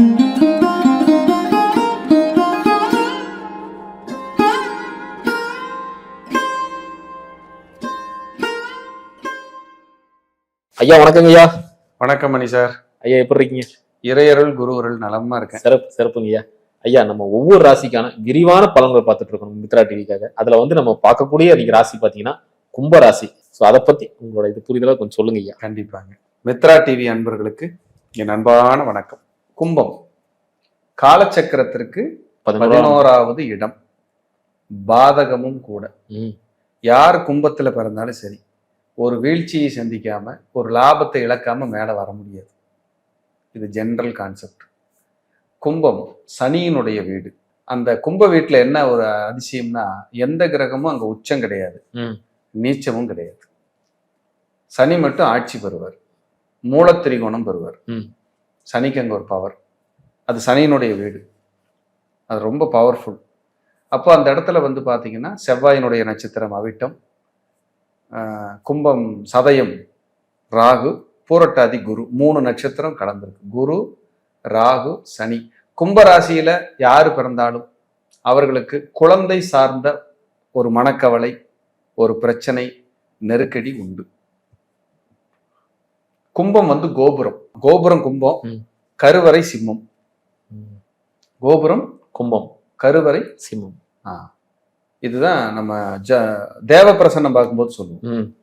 ஐயா வணக்கங்க ஐயா வணக்கம் மணி சார். ஐயா எப்படி இருக்கீங்க? இறையருள் குருவருள் நலமா இருக்கேன். சிறப்பு சிறப்புங்க ஐயா ஐயா நம்ம ஒவ்வொரு ராசிக்கான விரிவான பலன்கள் பார்த்துட்டு இருக்கோம் மித்ரா டிவிக்காக. அதுல வந்து நம்ம பார்க்கக்கூடிய நீங்க ராசி பாத்தீங்கன்னா கும்ப ராசி. ஸோ அதை பத்தி உங்களோட இது புரிதலா கொஞ்சம் சொல்லுங்க ஐயா கண்டிப்பாங்க. மித்ரா டிவி அன்பர்களுக்கு என் அன்பான வணக்கம். கும்பம். காலச்சக்கரத்திற்கு பதினோராவது இடம். பாதகமும் கூட. யார் கும்பத்துல பிறந்தாலும் சரி ஒரு வீழ்ச்சியை சந்திக்காம ஒரு லாபத்தை இழக்காம மேல வர முடியாது. இது ஜெனரல் கான்செப்ட் கும்பம் சனியினுடைய வீடு. அந்த கும்ப வீட்டுல என்ன ஒரு அதிசயம்னா எந்த கிரகமும் அங்க உச்சம் கிடையாது. நீச்சமும் கிடையாது. சனி மட்டும் ஆட்சி பெறுவார். மூலத்திரிகோணம் பெறுவார். சனிக்கங்க ஒரு பவர் அது சனியினுடைய வீடு. அது ரொம்ப பவர்ஃபுல் அப்போ அந்த இடத்துல வந்து பார்த்தீங்கன்னா செவ்வாயினுடைய நட்சத்திரம் அவிட்டம் கும்பம் சதயம் ராகு பூரட்டாதி குரு மூணு நட்சத்திரம் கலந்திருக்கு குரு ராகு சனி. கும்பராசியில் யார் பிறந்தாலும் அவர்களுக்கு குழந்தை சார்ந்த ஒரு மனக்கவலை ஒரு பிரச்சனை நெருக்கடி உண்டு. கும்பம் வந்து கோபுரம். கோபுரம் கும்பம். கருவறை சிம்மம். கோபுரம் கும்பம். கருவறை சிம்மம். இதுதான் நம்ம ஜ தேவ பிரசன்னம் பார்க்கும்போது சொல்லுவோம்.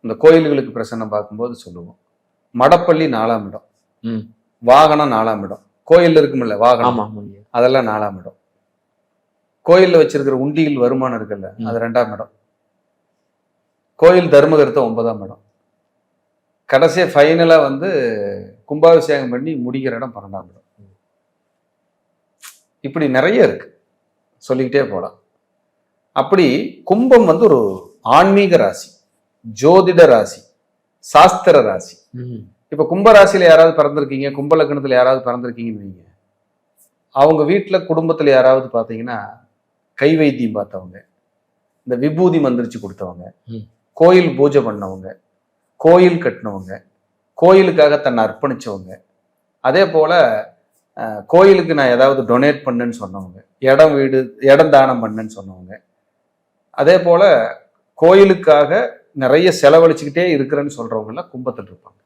இந்த கோயில்களுக்கு பிரசன்னம் பார்க்கும்போது சொல்லுவோம். மடப்பள்ளி நாலாம் இடம். வாகனம் நாலாம் இடம். கோயில் இருக்குமில்ல வாகனம். அதெல்லாம் நாலாம் இடம். கோயில்ல வச்சிருக்கிற உண்டியில் வருமானம் இருக்குல்ல. அது ரெண்டாம் இடம். கோயில் தர்மகர்த்தம் ஒன்பதாம் இடம். கடைசியா ஃபைனலா வந்து கும்பாபிஷேகம் பண்ணி முடிக்கிற இடம் பன்னெண்டாம் இடம் இப்படி நிறைய இருக்கு. சொல்லிக்கிட்டே போலாம். அப்படி கும்பம் வந்து ஒரு ஆன்மீக ராசி ஜோதிட ராசி சாஸ்திர ராசி. இப்ப கும்ப ராசியில யாராவது பிறந்திருக்கீங்க கும்ப லக்னத்துல யாராவது பிறந்திருக்கீங்கன்னு வைங்க. அவங்க வீட்டுல குடும்பத்துல யாராவது பாத்தீங்கன்னா கை வைத்தியம் பார்த்தவங்க இந்த விபூதி மந்திரிச்சு கொடுத்தவங்க. கோயில் பூஜை பண்ணவங்க கோயில் கட்டினவங்க கோயிலுக்காக தன்னை அர்ப்பணிச்சவங்க. அதே போல கோயிலுக்கு நான் ஏதாவது டொனேட் பண்ணேன்னு சொன்னவங்க இடம் வீடு இடம் தானம் பண்ணேன்னு சொன்னவங்க. அதே போல கோயிலுக்காக நிறைய செலவழிச்சுக்கிட்டே இருக்கிறேன்னு சொல்றவங்க எல்லாம் கும்பத்தில் இருப்பாங்க.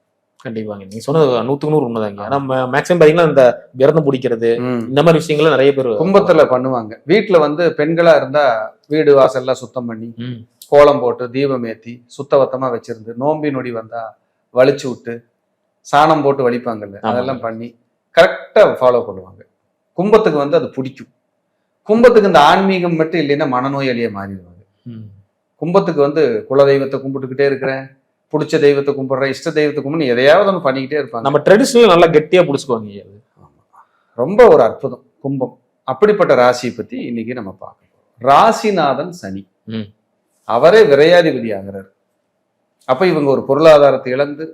கண்டிப்பாங்க. நீங்க சொன்னது நூத்துக்கு நூறு உண்மைதாங்க. நம்ம மேக்ஸிமம் பாத்தீங்கன்னா இந்த விரதம் பிடிக்கிறது இந்த மாதிரி விஷயங்கள்ல நிறைய பேர் கும்பத்துல பண்ணுவாங்க. வீட்டுல வந்து பெண்களா இருந்தா வீடு வாசல்லாம் சுத்தம் பண்ணி கோலம் போட்டு தீபம் ஏத்தி சுத்தபத்தமா வச்சிருந்து நோம்பி நொடி வந்தா வலிச்சு விட்டு சாணம் போட்டு வலிப்பாங்கல்ல. அதெல்லாம் பண்ணி கரெக்டா ஃபாலோ பண்ணுவாங்க கும்பத்துக்கு வந்து அது பிடிக்கும் கும்பத்துக்கு இந்த ஆன்மீகம் மட்டும் இல்லைன்னா மனநோயாளியா மாறிடுவாங்க. கும்பத்துக்கு வந்து குலதெய்வத்தை கும்பிட்டுக்கிட்டே இருக்கிறேன் பிடிச்ச தெய்வத்தை கும்பிடுறேன் இஷ்ட தெய்வத்தை கும்பிட்டு எதையாவது ஒன்று பண்ணிக்கிட்டே இருப்பாங்க நம்ம ட்ரெடிஷனல் நல்லா கெட்டியா புடிச்சுக்குவாங்க. ரொம்ப ஒரு அற்புதம் கும்பம் அப்படிப்பட்ட ராசியை பத்தி இன்னைக்கு நம்ம பார்க்க ராசிநாதன் சனி. அவரே விரையாதிபதி ஆகிறார் அப்ப இவங்க ஒரு பொருளாதாரத்தை இழந்து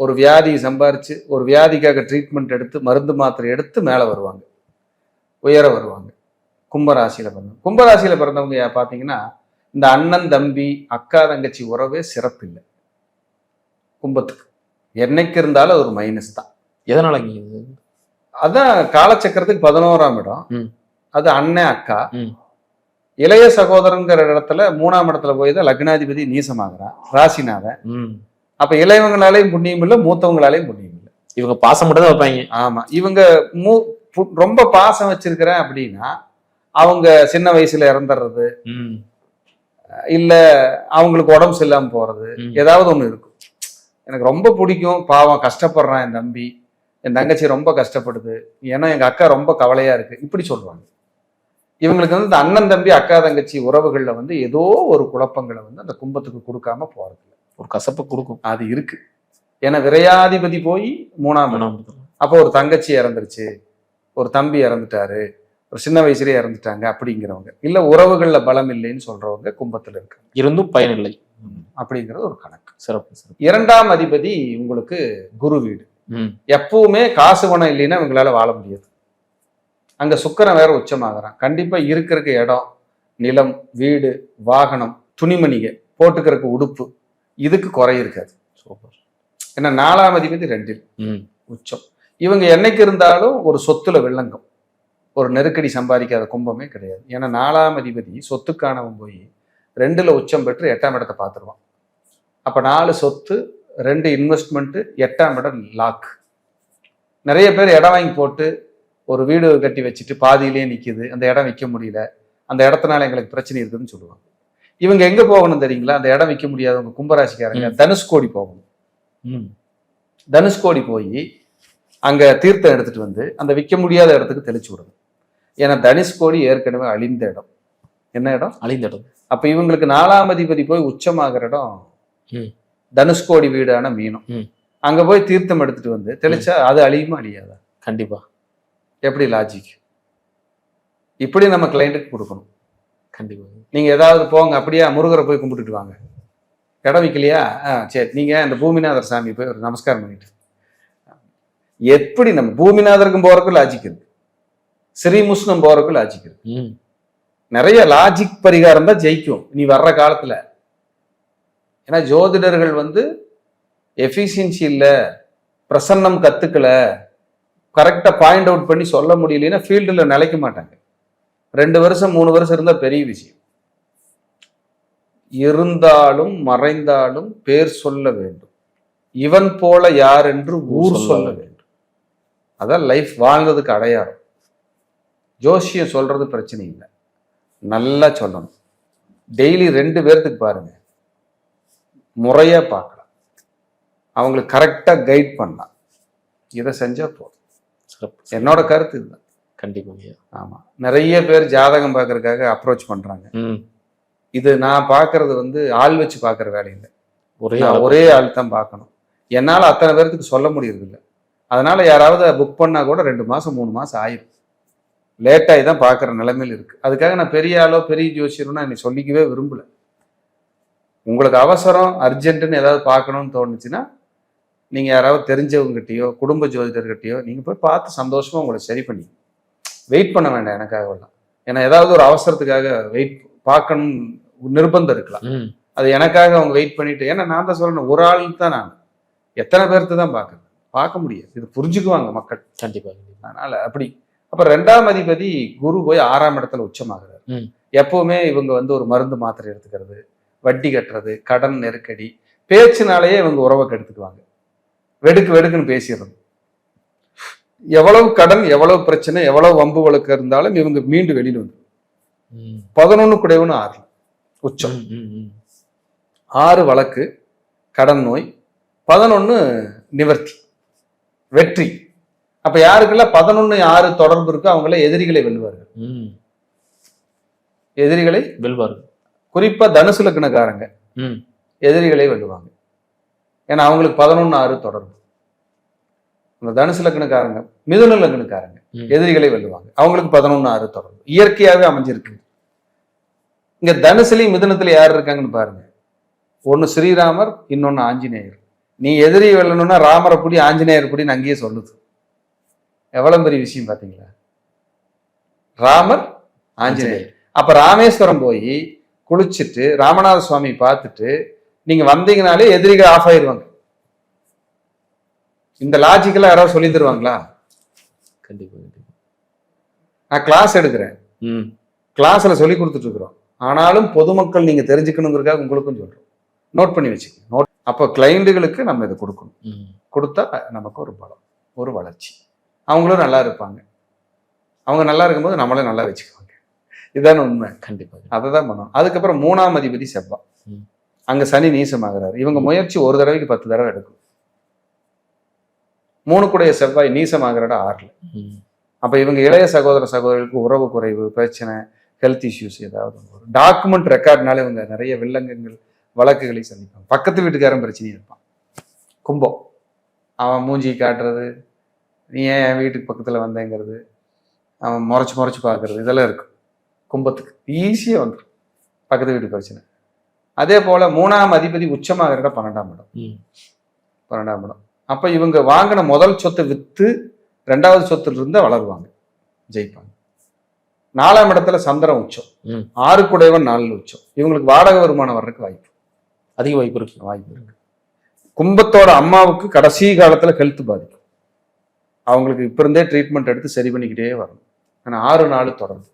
ஒரு வியாதியை சம்பாரிச்சு ஒரு வியாதிக்காக ட்ரீட்மெண்ட் எடுத்து மருந்து மாத்திரை எடுத்து மேல வருவாங்க. உயர வருவாங்க. கும்பராசியில பிறந்தவங்க. கும்பராசியில பிறந்தவங்க பாத்தீங்கன்னா இந்த அண்ணன் தம்பி அக்கா தங்கச்சி உறவே சிறப்பில்லை கும்பத்துக்கு. என்னைக்கு இருந்தாலும் ஒரு மைனஸ் தான். எதனாலங்க இது? அதான் காலச்சக்கரத்துக்கு பதினோராம் இடம். அது அண்ணன் அக்கா. இளைய சகோதரங்கிற இடத்துல மூணாம் இடத்துல போய் தான் லக்னாதிபதி நீசமாகறான் ராசிநாதன். அப்ப இளையவங்களாலையும் புண்ணியம் இல்லை மூத்தவங்களாலையும் புண்ணியம் இல்லை. இவங்க பாசம் மட்டும் தான் வைப்பாங்க. ஆமா. இவங்க மூ ரொம்ப பாசம் வச்சிருக்கிறேன் அப்படின்னா அவங்க சின்ன வயசுல இறந்துடுறது இல்ல அவங்களுக்கு உடம்பு சரியில்லாம போறது. ஏதாவது ஒண்ணு இருக்கும். எனக்கு ரொம்ப பிடிக்கும். பாவம் கஷ்டப்படுறான் என் தம்பி. என் தங்கச்சி ரொம்ப கஷ்டப்படுது. ஏன்னா எங்க அக்கா ரொம்ப கவலையா இருக்கு. இப்படி சொல்லுவாங்க. இவங்களுக்கு வந்து இந்த அண்ணன் தம்பி அக்கா தங்கச்சி உறவுகள்ல வந்து ஏதோ ஒரு குழப்பங்களை வந்து அந்த கும்பத்துக்கு கொடுக்காம போறது இல்ல. ஒரு கசப்பை கொடுக்கும். அது இருக்கு. ஏன்னா விரையாதிபதி போய் மூணாம் இடம். அப்போ ஒரு தங்கச்சி இறந்துருச்சு ஒரு தம்பி இறந்துட்டாரு ஒரு சின்ன வயசுலயே இறந்துட்டாங்க அப்படிங்கிறவங்க. இல்ல உறவுகள்ல பலம் இல்லைன்னு சொல்றவங்க கும்பத்துல இருக்காங்க. இருந்தும் பயனில்லை அப்படிங்கிறது ஒரு கணக்கு. சிறப்பு சிறப்பு. இரண்டாம் அதிபதி உங்களுக்கு குரு வீடு. எப்பவுமே காசு பணம் இல்லைன்னா இவங்களால வாழ முடியாது. அங்க சுக்கிரன் வேற உச்சமாகறான். கண்டிப்பா இருக்கிறக்கு இடம் நிலம் வீடு வாகனம் துணிமணிக போட்டுக்கிறதுக்கு உடுப்பு இதுக்கு குறை இருக்காது. சூப்பர். ஏன்னா நாலாம் அதிபதி ரெண்டில் ம், உச்சம். இவங்க என்னைக்கு இருந்தாலும் ஒரு சொத்துல வில்லங்கம். ஒரு நெருக்கடி சம்பாதிக்காத கும்பமே கிடையாது. ஏன்னா நாலாம் அதிபதி சொத்துக்கானவன் போய் ரெண்டுல உச்சம் பெற்று எட்டாம் இடத்தை பார்த்துருவான். அப்ப நாலு சொத்து ரெண்டு இன்வெஸ்ட்மெண்ட்டு எட்டாம் இடம் லாக் நிறைய பேர் இடம் வாங்கி போட்டு ஒரு வீடு கட்டி வச்சுட்டு பாதியிலே நிக்குது அந்த இடம் விற்க முடியல அந்த இடத்துனால எங்களுக்கு பிரச்சனை இருக்குதுன்னு சொல்லுவாங்க. இவங்க எங்க போகணும் தெரியுங்களா? அந்த இடம் விற்க முடியாதவங்க கும்பராசிக்காரங்க தனுஷ்கோடி போகணும். தனுஷ்கோடி போய் அங்க தீர்த்தம் எடுத்துட்டு வந்து அந்த விற்க முடியாத இடத்துக்கு தெளிச்சு விடணும். ஏன்னா தனுஷ்கோடி ஏற்கனவே அழிந்த இடம். என்ன இடம்? அழிந்த இடம். அப்ப இவங்களுக்கு நாலாம் அதிபதி போய் உச்சமாகிற இடம். தனுஷ்கோடி வீடான மீனம். அங்க போய் தீர்த்தம் எடுத்துட்டு வந்து தெளிச்சா அது அழியுமா அழியாதா? கண்டிப்பா. எப்படி லாஜிக் இப்படி நம்ம கிளைண்ட்டுக்கு கொடுக்கணும். கண்டிப்பா. நீங்க ஏதாவது போங்க அப்படியே முருகரை போய் கும்பிட்டுட்டு வாங்க. இடம் விற்கலையா ஆ சரி. நீங்க அந்த பூமிநாதர் சாமி போய் ஒரு நமஸ்காரம் பண்ணிட்டு. எப்படி நம்ம பூமிநாதருக்கும் போறதுக்கு லாஜிக் இருக்கு. ஸ்ரீமுஷ்ணம் போறதுக்கு லாஜிக் இருக்கு. நிறைய லாஜிக் பரிகாரம் தான் ஜெயிக்கும். நீ வர்ற காலத்துல. ஏன்னா ஜோதிடர்கள் வந்து எஃபிஷியன்சி இல்லை பிரசன்னம் கத்துக்கல. கரெக்டா பாயிண்ட் அவுட் பண்ணி சொல்ல முடியலன்னா ஃபீல்டில் நிலைக்க மாட்டாங்க. ரெண்டு வருஷம் மூணு வருஷம் இருந்தா பெரிய விஷயம். இருந்தாலும் மறைந்தாலும் பேர் சொல்ல வேண்டும். இவன் போல யார் என்று ஊர் சொல்ல வேண்டும். அதான் லைஃப் வாழ்ந்ததுக்கு அடையாளம். ஜோசியம் சொல்றது பிரச்சனை இல்லை. நல்லா சொல்லணும். டெய்லி ரெண்டு பேர்த்துக்கு பாருங்க. முறையா பார்க்கலாம். அவங்களுக்கு கரெக்டா கைட் பண்ணலாம். இதை செஞ்சா போதும். சிறப்பு என்னோட கருத்து இதுதான். கண்டிப்பா ஐயா. ஆமா. நிறைய பேர் ஜாதகம் பார்க்கறதுக்காக அப்ரோச் பண்றாங்க. ம். இது நான் பார்க்கறது வந்து ஆள் வச்சு பார்க்குற வேலை இல்லை ஒரே ஒரே ஆள் தான் பார்க்கணும். என்னால் அத்தனை பேர்த்துக்கு சொல்ல முடியறது இல்ல அதனால யாராவது புக் பண்ணா கூட ரெண்டு மாசம் மூணு மாசம் ஆயிரும். லேட்டாகி தான் பார்க்குற நிலைமையில் இருக்கு. அதுக்காக நான் பெரிய ஆளோ பெரிய ஜோசியர்னா என்னை சொல்லிக்கவே விரும்பல. உங்களுக்கு அவசரம் அர்ஜென்ட்டுன்னு ஏதாவது பார்க்கணும்னு தோணுச்சுன்னா நீங்க யாராவது தெரிஞ்சவங்ககிட்டயோ குடும்ப ஜோதிடர்கிட்டயோ நீங்க போய் பார்த்து சந்தோஷமா உங்களை சரி பண்ணி. வெயிட் பண்ண வேண்டாம் எனக்காக எல்லாம் ஏன்னா ஏதாவது ஒரு அவசரத்துக்காக வெயிட் பார்க்கணும் நிர்பந்தம் இருக்கலாம். அது எனக்காக அவங்க வெயிட் பண்ணிட்டு ஏன்னா நான் தான் சொல்லணும் ஒரு ஆள் தான் நான். எத்தனை பேர்த்து தான் பார்க்கறது? பார்க்க முடியாது. இது புரிஞ்சுக்குவாங்க மக்கள். கண்டிப்பா கண்டிப்பா. அதனால அப்படி. அப்ப ரெண்டாம் அதிபதி குரு போய் ஆறாம் இடத்துல உச்சமாகிறார். எப்பவுமே இவங்க வந்து ஒரு மருந்து மாத்திரை எடுத்துக்கிறது வட்டி கட்டுறது கடன் நெருக்கடி பேச்சுனாலேயே இவங்க உறவை கெடுத்துக்குவாங்க. வெடுக்கு வெடுக்குன்னு பேசிடுறது. எவ்வளவு கடன் எவ்வளவு பிரச்சனை எவ்வளவு வம்பு வழக்கு இருந்தாலும் இவங்க மீண்டு வெளியில வந்து. ம். பதினொன்னு குடைவுன்னு ஆறு. உச்சம். ஆறு வழக்கு கடன் நோய் பதினொன்னு நிவர்த்தி வெற்றி. அப்ப யாருக்கெல்லாம் பதினொன்னு ஆறு தொடர்பு இருக்கோ அவங்கள எதிரிகளை வெல்லுவார்கள் ம். எதிரிகளை வெல்வார் குறிப்பா தனுசு லக்னக்காரங்க. எதிரிகளை வெல்லுவாங்க. ஏன்னா அவங்களுக்கு பதினொன்னு ஆறு தொடர்பு. அந்த தனுசு லக்னக்காரங்க மிதுன லக்னக்காரங்க. எதிரிகளை வெல்லுவாங்க. அவங்களுக்கு பதினொன்னு ஆறு தொடர்பு. இயற்கையாவே அமைஞ்சிருக்கு. இங்க தனுசுலயும் மிதுனத்துல யார் இருக்காங்கன்னு பாருங்க. ஒன்னு ஸ்ரீராமர் இன்னொன்னு ஆஞ்சநேயர். நீ எதிரி வெல்லணும்னா ராமரை புடி ஆஞ்சநேயர் புடின்னு அங்கேயே சொல்லுது. எவ்வளவு பெரிய விஷயம் பாத்தீங்களா? ராமர் ஆஞ்சநேயர். அப்ப ராமேஸ்வரம் போய் குளிச்சுட்டு ராமநாத சுவாமி பார்த்துட்டு நீங்க வந்தீங்கனாலே எதிரிகள் ஆஃப் ஆயிருவாங்க. இந்த லாஜிக்கெல்லாம் யாராவது சொல்லி தருவாங்களா? கண்டிப்பா கண்டிப்பா. நான் கிளாஸ் எடுக்கிறேன். ம். கிளாஸ்ல சொல்லி கொடுத்துட்டு இருக்கிறோம் ஆனாலும் பொதுமக்கள் நீங்க தெரிஞ்சுக்கணுங்கிறதுக்காக உங்களுக்கும் சொல்றோம். நோட் பண்ணி வச்சுக்கோங்க. நோட் அப்போ கிளைண்டுகளுக்கு நம்ம இதை கொடுக்கணும். கொடுத்தா நமக்கு ஒரு பலம் ஒரு வளர்ச்சி. அவங்களும் நல்லா இருப்பாங்க. அவங்க நல்லா இருக்கும்போது நம்மளே நல்லா வச்சுக்குவாங்க. இதுதானே உண்மை. கண்டிப்பா அதை தான் பண்ணணும். அதுக்கப்புறம் மூணாம் அதிபதி செவ்வாய். அங்க சனி நீசமாகிறாரு. இவங்க முயற்சி ஒரு தடவைக்கு பத்து தடவை எடுக்கும். மூணு கூடைய செவ்வாய் நீசமாகிற இடம் ஆறுல அப்ப இவங்க இளைய சகோதர சகோதரிகளுக்கு உறவு குறைவு பிரச்சனை ஹெல்த் இஷ்யூஸ் ஏதாவது டாக்குமெண்ட் ரெக்கார்ட்னால இவங்க நிறைய வில்லங்கங்கள் வழக்குகளை சந்திப்பாங்க. பக்கத்து வீட்டுக்காரன் பிரச்சனையும் இருப்பான். கும்பம். அவன் மூஞ்சி காட்டுறது நீ ஏன் என் வீட்டுக்கு பக்கத்துல வந்தேங்கிறது அவன் முறைச்சு முறைச்சு பார்க்கறது இதெல்லாம் இருக்கும். கும்பத்துக்கு ஈஸியாக வந்துடும் பக்கத்து வீட்டு பிரச்சனை. அதே போல மூணாம் அதிபதி உச்சமாகிற இடம் பன்னெண்டாம் இடம். பன்னெண்டாம் இடம். அப்ப இவங்க வாங்கின முதல் சொத்தை வித்து ரெண்டாவது சொத்துல இருந்தா வளருவாங்க. ஜெயிப்பாங்க. நாலாம் இடத்துல சந்திரன் உச்சம். ஆறு குடைவன் நாலு உச்சம். இவங்களுக்கு வாடகை வருமானம் வர்றதுக்கு வாய்ப்பு. அதிக வாய்ப்பு இருக்கு. வாய்ப்பு இருக்கு. கும்பத்தோட அம்மாவுக்கு கடைசி காலத்துல ஹெல்த் பாதிக்கும் அவங்களுக்கு இப்போ இருந்தே ட்ரீட்மெண்ட் எடுத்து சரி பண்ணிக்கிட்டே வரணும். ஆனால் ஆறு நாள் தொடர்ந்து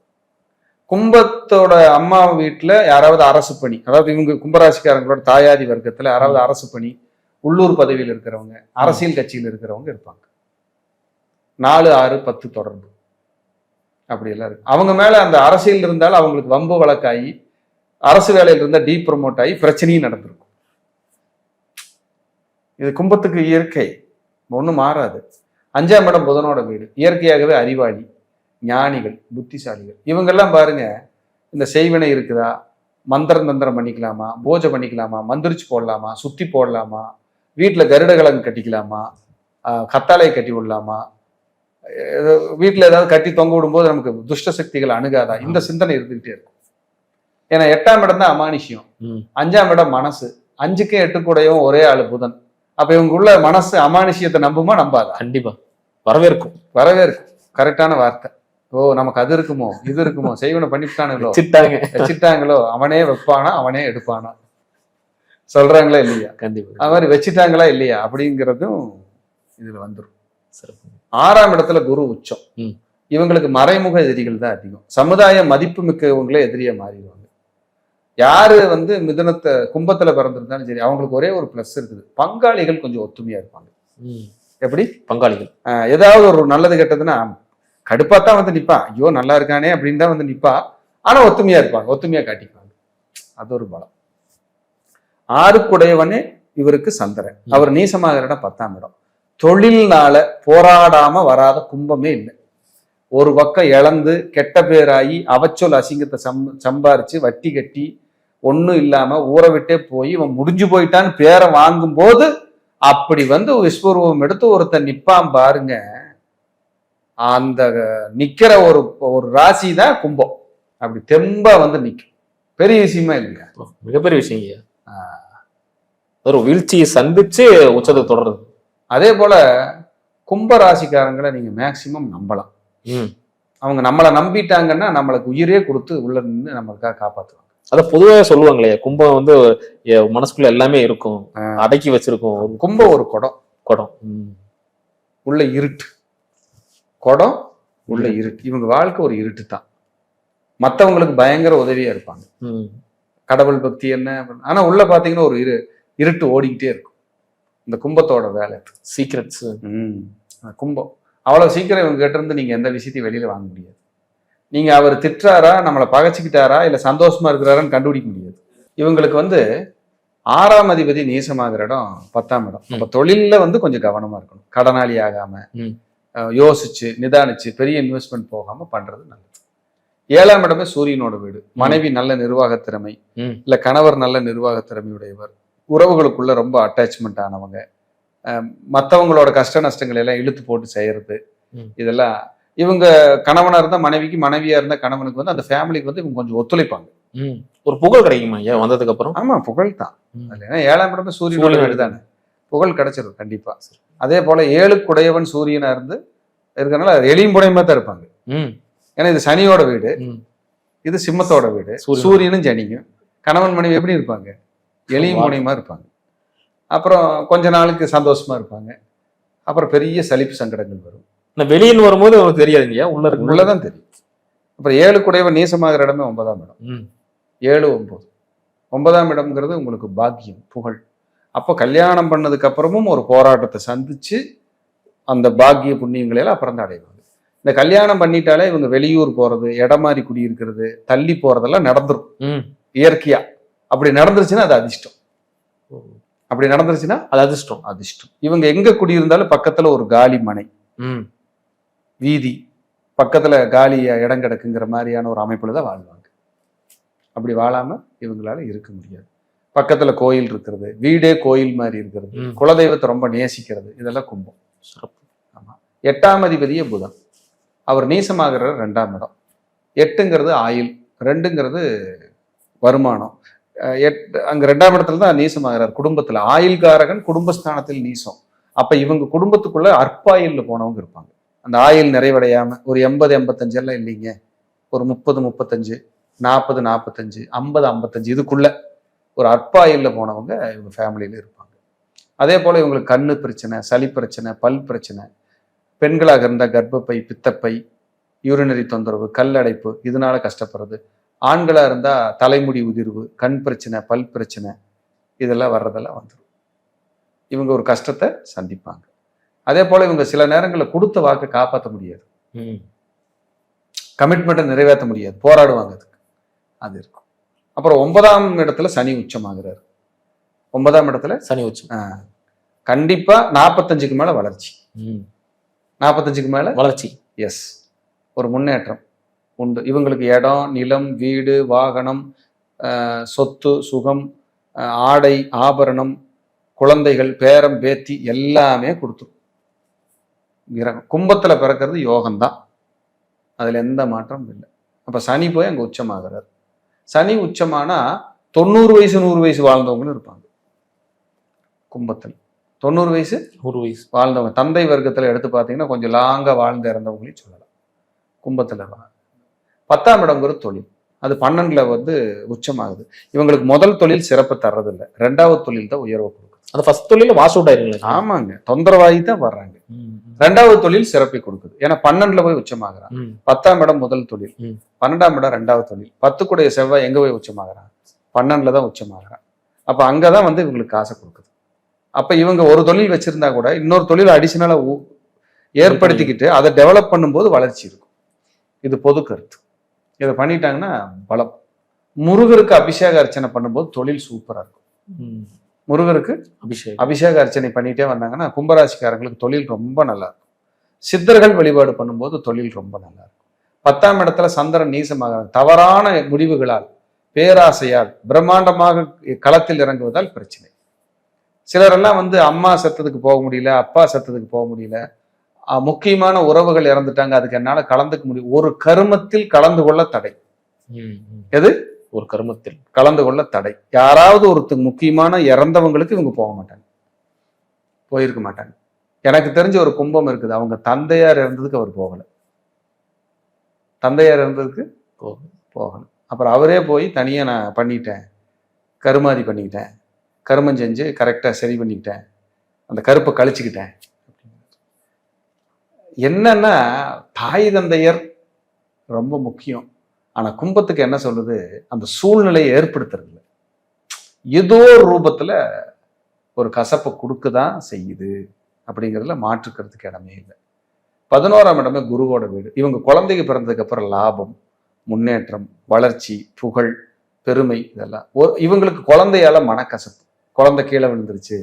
கும்பத்தோட அம்மா வீட்டில் யாராவது அரசு பணி அதாவது இவங்க கும்பராசிக்காரங்களோட தாயாதி வர்க்கத்தில் யாராவது அரசு பணி உள்ளூர் பதவியில் இருக்கிறவங்க அரசியல் கட்சியில் இருக்கிறவங்க இருப்பாங்க. நாலு ஆறு பத்து தொடர்பு. அப்படி எல்லாம் இருக்கு. அவங்க மேலே அந்த அரசியல் இருந்தாலும் அவங்களுக்கு வம்பு வழக்காகி அரசு வேலையில் இருந்தால் டீ ப்ரொமோட் ஆகி பிரச்சனையும் நடந்திருக்கும். இது கும்பத்துக்கு இயற்கை. ஒன்றும் மாறாது. அஞ்சாம் இடம் புதனோட வீடு. இயற்கையாகவே அறிவாளி. ஞானிகள் புத்திசாலிகள். இவங்கெல்லாம் பாருங்க இந்த செய்வினை இருக்குதா? மந்திரம் தந்திரம் பண்ணிக்கலாமா? பூஜை பண்ணிக்கலாமா? மந்திரிச்சு போடலாமா? சுத்தி போடலாமா? வீட்டில் கருடகலங்க கட்டிக்கலாமா? கத்தாழை கட்டி விடலாமா? வீட்டில் ஏதாவது கட்டி தொங்க விடும்போது நமக்கு துஷ்ட சக்திகள் அணுகாதா? இந்த சிந்தனை இருந்துகிட்டே இருக்கும். ஏன்னா எட்டாம் இடம் தான் அமானுஷ்யம். அஞ்சாம் இடம் மனசு. அஞ்சுக்கும் எட்டு கூடயும் ஒரே ஆளு புதன். அப்ப இவங்க உள்ள மனசு அமானுஷ்யத்தை நம்புமா? நம்பாதா? கண்டிப்பா. வரவேற்கும். வரவே இருக்கும் கரெக்டான வார்த்தை. ஓ நமக்கு அது இருக்குமோ இது இருக்குமோ? செய்வனை பண்ணிவிட்டானுங்களோ வச்சுட்டாங்க. வச்சுட்டாங்களோ? அவனே வைப்பானா? அவனே எடுப்பானா? சொல்றாங்களா இல்லையா? கண்டிப்பா அது மாதிரி வச்சுட்டாங்களா இல்லையா? அப்படிங்கிறதும் இதுல வந்துரும். சிறப்பு. ஆறாம் இடத்துல குரு உச்சம். இவங்களுக்கு மறைமுக எதிரிகள் தான் அதிகம். சமுதாய மதிப்பு மிக்கவங்களே எதிரியா மாறிடுவாங்க. யாரு வந்து மிதுனத்தை கும்பத்துல பிறந்திருந்தாலும் சரி அவங்களுக்கு ஒரே ஒரு ப்ளஸ் இருக்குது. பங்காளிகள் கொஞ்சம் ஒத்துமையா இருப்பாங்க. எப்படி? பங்காளிகள். ஏதாவது ஒரு நல்லது கெட்டதுன்னா கடுப்பா தான் வந்து நிப்பா. ஐயோ நல்லா இருக்கானே அப்படின்னு தான் வந்து நிப்பா. ஆனா ஒத்துமையா இருப்பாங்க. ஒத்துமையா காட்டிக்குவாங்க. அது ஒரு பலம். ஆறுக்குடையவனே இவருக்கு சந்திரன். அவர் நீசமாகிற இடம் பத்தாம் இடம். தொழில்னால போராடாம வராத கும்பமே இல்லை. ஒரு பக்கம் இழந்து கெட்ட பேராகி அவச்சொல் அசிங்கத்தை சம் சம்பாரிச்சு வட்டி கட்டி ஒண்ணும் இல்லாம ஊரை விட்டே போய் இவன் முடிஞ்சு போயிட்டான்னு பேரை வாங்கும்போது அப்படி வந்து விஸ்வரூபம் எடுத்து ஒருத்தன் நிப்பான் பாருங்க. அந்த நிக்கிற ஒரு ஒரு ராசி தான் கும்பம். அப்படி தெம்பா வந்து நிக்கும். பெரிய விஷயமா இல்லையா? மிகப்பெரிய விஷயம் ஐயா. ஒரு வீழ்ச்சியை சந்திச்சு உச்சத்தை தொடருது. அதே போல கும்ப ராசிக்காரங்களை நீங்க மேக்சிமம் நம்பலாம். ம். அவங்க நம்மளை நம்பிட்டாங்கன்னா நம்மளுக்கு உயிரே கொடுத்து உள்ள நின்று நம்மளுக்காக காப்பாத்துவாங்க. அத பொதுவாக சொல்லுவாங்களே கும்பம் வந்து மனசுக்குள்ள எல்லாமே இருக்கும். அடக்கி வச்சிருக்கும். கும்பம் ஒரு குடம். குடம். உள்ள இருட்டு. குடம் உள்ள இருட்டு. இவங்க வாழ்க்கை ஒரு இருட்டு தான் மற்றவங்களுக்கு பயங்கர உதவியா இருப்பாங்க. கடவுள் பக்தி என்ன? ஆனா உள்ள பாத்தீங்கன்னா ஒரு இரு இருட்டு ஓடிக்கிட்டே இருக்கும். இந்த கும்பத்தோட வேலை சீக்ரெட்ஸ் கும்பம். அவ்வளவு சீக்கிரம் இவங்க கிட்ட இருந்து நீங்க எந்த விஷயத்தையும் வெளியில வாங்க முடியாது. நீங்க அவர் திட்டுறாரா? நம்மளை பகைச்சிக்கிட்டாரா? இல்ல சந்தோஷமா இருக்கிறாரான்னு கண்டுபிடிக்க முடியாது. இவங்களுக்கு வந்து ஆறாம் அதிபதி நீசமாகிற இடம் பத்தாம் இடம். அப்ப தொழில்ல வந்து கொஞ்சம் கவனமா இருக்கணும். கடனாளி ஆகாம. யோசிச்சு நிதானிச்சு பெரிய இன்வெஸ்ட்மெண்ட் போகாம பண்றது நல்லது. ஏழாம் இடமே சூரியனோட வீடு. மனைவி நல்ல நிர்வாக திறமை. இல்ல கணவர் நல்ல நிர்வாக திறமையுடையவர் உறவுகளுக்குள்ள ரொம்ப அட்டாச்மெண்ட் ஆனவங்க. அஹ், மத்தவங்களோட கஷ்ட நஷ்டங்களை எல்லாம் இழுத்து போட்டு செய்யறது. இதெல்லாம் இவங்க கணவனா இருந்தா மனைவிக்கு மனைவியா இருந்தா கணவனுக்கு வந்து அந்த ஃபேமிலிக்கு வந்து இவங்க கொஞ்சம் ஒத்துழைப்பாங்க. ஒரு புகழ் கிடைக்குமா ஐயா? வந்ததுக்கு அப்புறம்? ஆமா புகழ் தான். ஏன்னா ஏழாம் இடமே சூரியனோட சூரியன் வீடு தானே புகழ் கிடைச்சிரும் கண்டிப்பா. அதே போல ஏழுக்குடையவன் சூரியனா இருந்து இருக்கறனால எளியும் புடையமா தான் இருப்பாங்க. ஏன்னா இது சனியோட வீடு. இது சிம்மத்தோட வீடு. சூரியன். சூரியனும் ஜனியும் கணவன் மனைவி எப்படி இருப்பாங்க? எளியும் முனையுமா இருப்பாங்க. அப்புறம் கொஞ்ச நாளுக்கு சந்தோஷமா இருப்பாங்க. அப்புறம் பெரிய சலிப்பு சங்கடங்கள் வரும். வெளியின்னு வரும்போது அவனுக்கு தெரியாதுங்கய்யா? உள்ள இருக்கு. உள்ளதான் தெரியும். அப்புறம் ஏழு குடையவன் நீசமாகிற இடமே ஒன்பதாம் இடம். ம். ஏழு ஒன்பது. ஒன்பதாம் இடம்ங்கிறது உங்களுக்கு பாக்கியம் புகழ். அப்போ கல்யாணம் பண்ணதுக்கு அப்புறமும் ஒரு போராட்டத்தை சந்திச்சு அந்த பாக்கிய புண்ணியங்களை எல்லாம் அப்புறம் தான் அடைவாங்க. இந்த கல்யாணம் பண்ணிட்டாலே இவங்க வெளியூர் போறது இடம் மாறி குடியிருக்கிறது தள்ளி போறதெல்லாம் நடந்துரும். ம். இயற்கையா. அப்படி நடந்துருச்சுன்னா அது அதிர்ஷ்டம். அப்படி நடந்துருச்சுன்னா அது அதிர்ஷ்டம். அதிர்ஷ்டம். இவங்க எங்க குடியிருந்தாலும் பக்கத்துல ஒரு காலி மனை. ம். வீதி. பக்கத்துல காலி இடம் கிடக்குங்கிற மாதிரியான ஒரு அமைப்புல தான் வாழ்வாங்க. அப்படி வாழாம இவங்களால இருக்க முடியாது. பக்கத்துல கோயில் இருக்கிறது வீடே கோயில் மாதிரி இருக்கிறது. குலதெய்வத்தை ரொம்ப நேசிக்கிறது இதெல்லாம் கும்பம். சிறப்பு. எட்டாம் அதிபதியே புதன். அவர் நீசமாகிற ரெண்டாம் இடம். எட்டுங்கிறது ஆயில் ரெண்டுங்கிறது வருமானம். எட் அங்க ரெண்டாம் இடத்துல தான் நீசமாகிறார் குடும்பத்துல. ஆயில்காரகன் குடும்பஸ்தானத்தில் நீசம். அப்ப இவங்க குடும்பத்துக்குள்ள அற்பாயில்ல போனவங்க இருப்பாங்க. அந்த ஆயில் நிறைவடையாம ஒரு எண்பது எண்பத்தஞ்சு எல்லாம் இல்லைங்க. ஒரு முப்பது முப்பத்தஞ்சு நாற்பது நாற்பத்தஞ்சு ஐம்பது ஐம்பத்தஞ்சு இதுக்குள்ள. ஒரு அற்பாயில்ல போனவங்க இவங்க ஃபேமிலியில இருப்பாங்க. அதே போல இவங்களுக்கு கண்ணு பிரச்சனை சளி பிரச்சனை பல் பிரச்சனை பெண்களாக இருந்தால் கர்ப்பப்பை பித்தப்பை யூரினரி தொந்தரவு கல்லடைப்பு இதனால கஷ்டப்படுறது. ஆண்களாக இருந்தால் தலைமுடி உதிர்வு கண் பிரச்சனை பல் பிரச்சனை இதெல்லாம் வர்றதெல்லாம் வந்துடும் இவங்க ஒரு கஷ்டத்தை சந்திப்பாங்க. அதே போல் இவங்க சில நேரங்களில் கொடுத்த வாக்கை காப்பாற்ற முடியாது. ம். கமிட்மெண்ட்டை நிறைவேற்ற முடியாது. போராடுவாங்க அதுக்கு. அது இருக்கும். அப்புறம் ஒன்பதாம் இடத்துல சனி உச்சமாகிறார். ஒன்பதாம் இடத்துல சனி உச்சம். கண்டிப்பா நாற்பத்தஞ்சுக்கு மேல வளர்ச்சி. ம். நாற்பத்தஞ்சுக்கு மேல வளர்ச்சி. எஸ் ஒரு முன்னேற்றம் உண்டு. இவங்களுக்கு இடம் நிலம் வீடு வாகனம் சொத்து சுகம் ஆடை ஆபரணம் குழந்தைகள் பேரம் பேத்தி எல்லாமே கொடுத்துரும். கிரகம். கும்பத்துல பிறக்கிறது யோகம்தான். அதுல எந்த மாற்றமும் இல்லை. அப்ப சனி போய் அங்க உச்சமாகிறார். சனி உச்சமானா தொண்ணூறு வயசு நூறு வயசு வாழ்ந்தவங்களும் இருப்பாங்க. கும்பத்தில். தொண்ணூறு வயசு நூறு வயசு. வாழ்ந்தவங்க. தந்தை வர்க்கத்துல எடுத்து பார்த்தீங்கன்னா கொஞ்சம் லாங்கா வாழ்ந்து இறந்தவங்களையும் சொல்லலாம். கும்பத்துல பத்தாம் இடங்கிறது தொழில். அது பன்னெண்டுல வந்து உச்சமாகுது. இவங்களுக்கு முதல் தொழில் சிறப்பு தர்றதில்ல. ரெண்டாவது தொழில் தான் உயர்வை கொடுக்குது. அந்த ஃபர்ஸ்ட் தொழில வாஷ் அவுட் ஆயிருங்களா. ஆமாங்க. தொந்தரவாகி தான் வர்றாங்க. ரெண்டாவது தொழில் சிறப்பை கொடுக்குது. ஏன்னா பன்னெண்டுல போய் உச்சமாகறான். பத்தாம் இடம் முதல் தொழில். பன்னெண்டாம் இடம் ரெண்டாவது தொழில். பத்துக்குடைய செவ்வாய் எங்க போய் உச்சமாகறான்? பன்னெண்டுல தான் உச்சமாகறான். அப்ப அங்கதான் வந்து இவங்களுக்கு காசை கொடுக்குது. அப்ப இவங்க ஒரு தொழில் வச்சிருந்தா கூட இன்னொரு தொழில் அடிஷனலா ஏற்படுத்திக்கிட்டு அதை டெவலப் பண்ணும்போது வளர்ச்சி இருக்கும். இது பொது கருத்து. இதை பண்ணிட்டாங்கன்னா பலம். முருகருக்கு அபிஷேக அர்ச்சனை பண்ணும்போது தொழில் சூப்பரா இருக்கும். முருகருக்கு அபிஷேக் அபிஷேக அர்ச்சனை பண்ணிட்டே வந்தாங்கன்னா கும்பராசிக்காரங்களுக்கு தொழில் ரொம்ப நல்லா இருக்கும் சித்தர்கள் வழிபாடு பண்ணும்போது தொழில் ரொம்ப நல்லா இருக்கும் பத்தாம் இடத்துல சந்திரன் நீசமாகிறாங்க தவறான முடிவுகளால் பேராசையால் பிரம்மாண்டமாக களத்தில் இறங்குவதால் பிரச்சனை. சிலரெல்லாம் வந்து அம்மா சத்தத்துக்கு போக முடியல அப்பா சத்தத்துக்கு போக முடியல முக்கியமான உறவுகள் இறந்துட்டாங்க அதுக்கு என்னால கலந்துக்க முடியும் ஒரு கருமத்தில் கலந்து கொள்ள தடை. எது? ஒரு கர்மத்தில் கலந்து கொள்ள தடை. யாராவது ஒருத்தர் முக்கியமான இறந்தவங்களுக்கு இவங்க போக மாட்டாங்க. போயிருக்க மாட்டாங்க. எனக்கு தெரிஞ்ச ஒரு கும்பம் இருக்குது. அவங்க தந்தையார் இறந்ததுக்கு அவர் போகல. தந்தையார் இறந்ததுக்கு. போகல. அப்புறம் அவரே போய் தனியா நான் பண்ணிட்டேன். கருமாதி பண்ணிக்கிட்டேன் கருமம் செஞ்சு கரெக்டா சரி பண்ணிக்கிட்டேன் அந்த கருப்பை கழிச்சுக்கிட்டேன். என்னன்னா தாய் தந்தையர் ரொம்ப முக்கியம். ஆனா கும்பத்துக்கு என்ன சொல்லுது அந்த சூழ்நிலையை ஏற்படுத்துறதில்ல. ஏதோ ஒரு ரூபத்துல ஒரு கசப்பை கொடுக்க தான் செய்யுது அப்படிங்கிறதுல மாற்றுக்கிறதுக்கு இடமே இல்லை. பதினோராம் இடமே குருவோட வீடு. இவங்க குழந்தைக்கு பிறந்ததுக்கு அப்புறம் லாபம் முன்னேற்றம் வளர்ச்சி புகழ் பெருமை இதெல்லாம். ஒரு- இவங்களுக்கு குழந்தையால மனக்கசப்பு. குழந்தை கீழே விழுந்துருச்சு.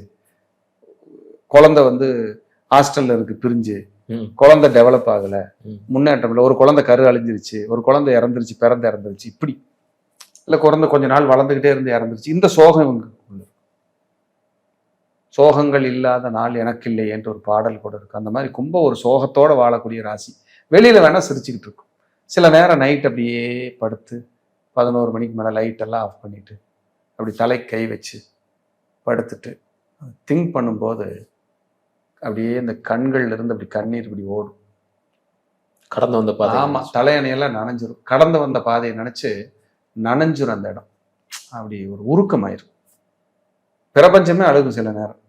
குழந்தை வந்து ஹாஸ்டல்ல இருக்கு பிரிஞ்சு. குழந்தை டெவலப் ஆகல. முன்னேற்றம் இல்லை. ஒரு குழந்தை கரு அழிஞ்சிருச்சு. ஒரு குழந்தை இறந்துருச்சு பிறந்து இறந்துருச்சு. இப்படி. இல்ல குழந்தை கொஞ்ச நாள் வளர்ந்துகிட்டே இருந்து இறந்துருச்சு. இந்த சோகம் இவங்க சோகங்கள் இல்லாத நாள் எனக்கு இல்லை என்று ஒரு பாடல் கூட இருக்கு. அந்த மாதிரி கும்ப ஒரு சோகத்தோட வாழக்கூடிய ராசி. வெளியில வேணா சிரிச்சுக்கிட்டு இருக்கும். சில நேரம் நைட் அப்படியே படுத்து பதினோரு மணிக்கு மேல லைட் எல்லாம் ஆஃப் பண்ணிட்டு அப்படி தலை கை வச்சு படுத்துட்டு திங்க் பண்ணும்போது அப்படியே இந்த கண்கள்ல இருந்து அப்படி கண்ணீர் இப்படி ஓடும். கடந்து வந்த பாதை ஆமா தலையணையெல்லாம் நனைஞ்சிரும். கடந்து வந்த பாதையை நினைச்சு நனைஞ்சிரும் அந்த இடம். அப்படி ஒரு உருக்கமாயிரும். பிரபஞ்சமே அழுகும் சில நேரம்.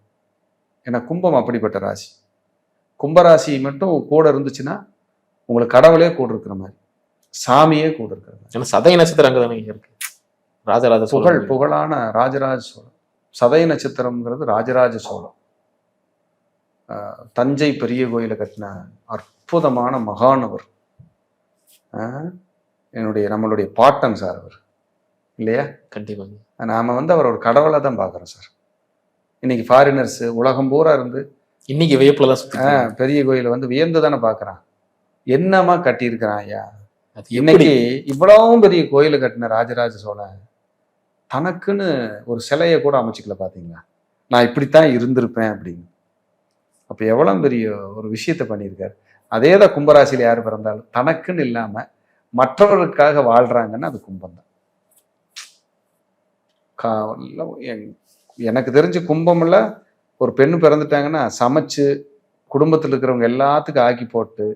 ஏன்னா கும்பம் அப்படிப்பட்ட ராசி. கும்பராசி மட்டும் கூட இருந்துச்சுன்னா உங்களுக்கு கடவுளே கூட இருக்கிற மாதிரி. சாமியே கூட இருக்கிற மாதிரி. ஏன்னா சதய நட்சத்திரம் அங்கதானே இருக்கு. ராஜராஜ புகழ் புகழான ராஜராஜ சோழன். சதய நட்சத்திரம்ங்கிறது ராஜராஜ சோழன். தஞ்சை பெரிய கோயிலை கட்டின அற்புதமான மகானவர் என்னுடைய நம்மளுடைய பாட்டன் சார் அவர். இல்லையா? கண்டிப்பாங்க. நாம வந்து அவர் ஒரு கடவுளை தான் பார்க்குறோம் சார். இன்னைக்கு ஃபாரினர்ஸ் உலகம் பூரா இருந்து இன்னைக்கு வியப்புல தான் பெரிய கோயிலை வந்து வியந்து தானே பார்க்குறான். என்னமா கட்டியிருக்கிறான் ஐயா? இன்னைக்கு இவ்வளவும் பெரிய கோயிலை கட்டின ராஜராஜ சோழன் தனக்குன்னு ஒரு சிலையை கூட அமைச்சுக்கல பாத்தீங்களா? நான் இப்படித்தான் இருந்திருப்பேன் அப்படின்னு. அப்போ எவ்வளோ பெரிய ஒரு விஷயத்த பண்ணியிருக்காரு. அதே தான் கும்பராசியில் யார் பிறந்தாலும் தனக்குன்னு இல்லாமல் மற்றவர்களுக்காக வாழ்கிறாங்கன்னா அது கும்பம் தான் கா- எனக்கு தெரிஞ்ச கும்பமில் ஒரு பெண் பிறந்துட்டாங்கன்னா சமைச்சு குடும்பத்தில் இருக்கிறவங்க எல்லாத்துக்கும் ஆக்கி போட்டு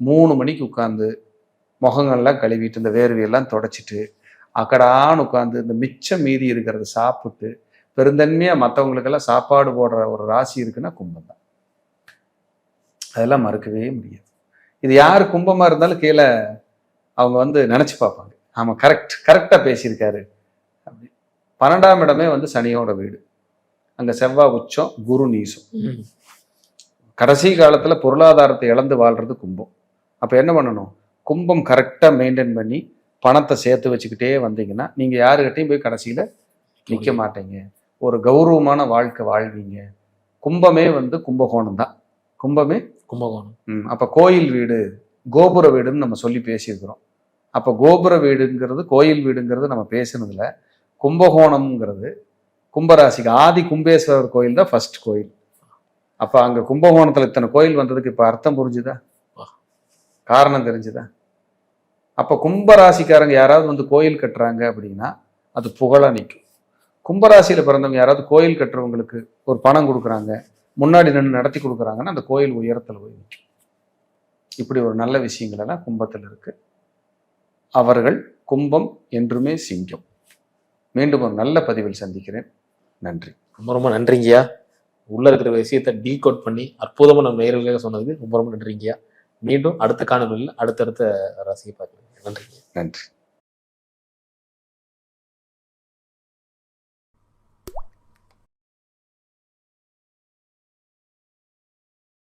மூணு மணிக்கு உட்காந்து முகங்கள்லாம் கழுவிட்டு இந்த வேர்வையெல்லாம் தொடச்சிட்டு அக்கடான்னு உட்காந்து இந்த மிச்சம் மீதி இருக்கிறத சாப்பிட்டு பெருந்தன்மையாக மற்றவங்களுக்கெல்லாம் சாப்பாடு போடுற ஒரு ராசி இருக்குன்னா கும்பம் தான் அதெல்லாம் மறுக்கவே முடியாது. இது யார் கும்பமா இருந்தாலும் கீழே அவங்க வந்து நினைச்சு பார்ப்பாங்க. ஆமா கரெக்ட் கரெக்டா பேசியிருக்காரு. அப்படி. பன்னெண்டாம் இடமே வந்து சனியோட வீடு. அங்க செவ்வாய் உச்சம் குரு நீசம். கடைசி காலத்துல பொருளாதாரத்தை இழந்து வாழ்றது கும்பம். அப்ப என்ன பண்ணணும்? கும்பம் கரெக்டா மெயின்டைன் பண்ணி பணத்தை சேர்த்து வச்சுக்கிட்டே வந்தீங்கன்னா நீங்க யாருக்கிட்டையும் போய் கடைசியில நிக்க மாட்டீங்க. ஒரு கௌரவமான வாழ்க்கை வாழ்வீங்க. கும்பமே வந்து கும்பகோணம் தான். கும்பமே கும்பகோணம். ம், அப்ப கோயில் வீடு கோபுர வீடுன்னு நம்ம சொல்லி பேசியிருக்கிறோம். அப்ப கோபுர வீடுங்கிறது கோயில் வீடுங்கிறது நம்ம பேசினதுல கும்பகோணம்ங்கிறது கும்பராசிக்கு ஆதி கும்பேஸ்வரர் கோயில் தான் ஃபர்ஸ்ட் கோயில். அப்ப அங்க கும்பகோணத்துல இத்தனை கோயில் வந்ததுக்கு இப்ப அர்த்தம் புரிஞ்சுதா. காரணம் தெரிஞ்சுதா? அப்ப கும்பராசிக்காரங்க யாராவது வந்து கோயில் கட்டுறாங்க அப்படின்னா அது புகழா நிற்கும் கும்பராசியில பிறந்தவங்க யாராவது கோயில் கட்டுறவங்களுக்கு ஒரு பணம் கொடுக்குறாங்க முன்னாடி நின்று நடத்தி கொடுக்குறாங்கன்னா அந்த கோயில் உயரத்துல போய் நிற்கும் இப்படி ஒரு நல்ல விஷயங்கள் எல்லாம் கும்பத்தில் இருக்கு. அவர்கள் கும்பம் என்றுமே சிங்கம். மீண்டும் ஒரு நல்ல பதிவில் சந்திக்கிறேன். நன்றி. ரொம்ப ரொம்ப நன்றிங்கய்யா. உள்ள இருக்கிற விஷயத்தை டீகோட் பண்ணி அற்புதமா நம்ம நேயர்களுக்காக சொன்னதுக்கு ரொம்ப ரொம்ப நன்றிங்கய்யா. மீண்டும் அடுத்த காணொலியில் அடுத்தடுத்த ராசியை பார்க்கலாம். நன்றிங்க நன்றி.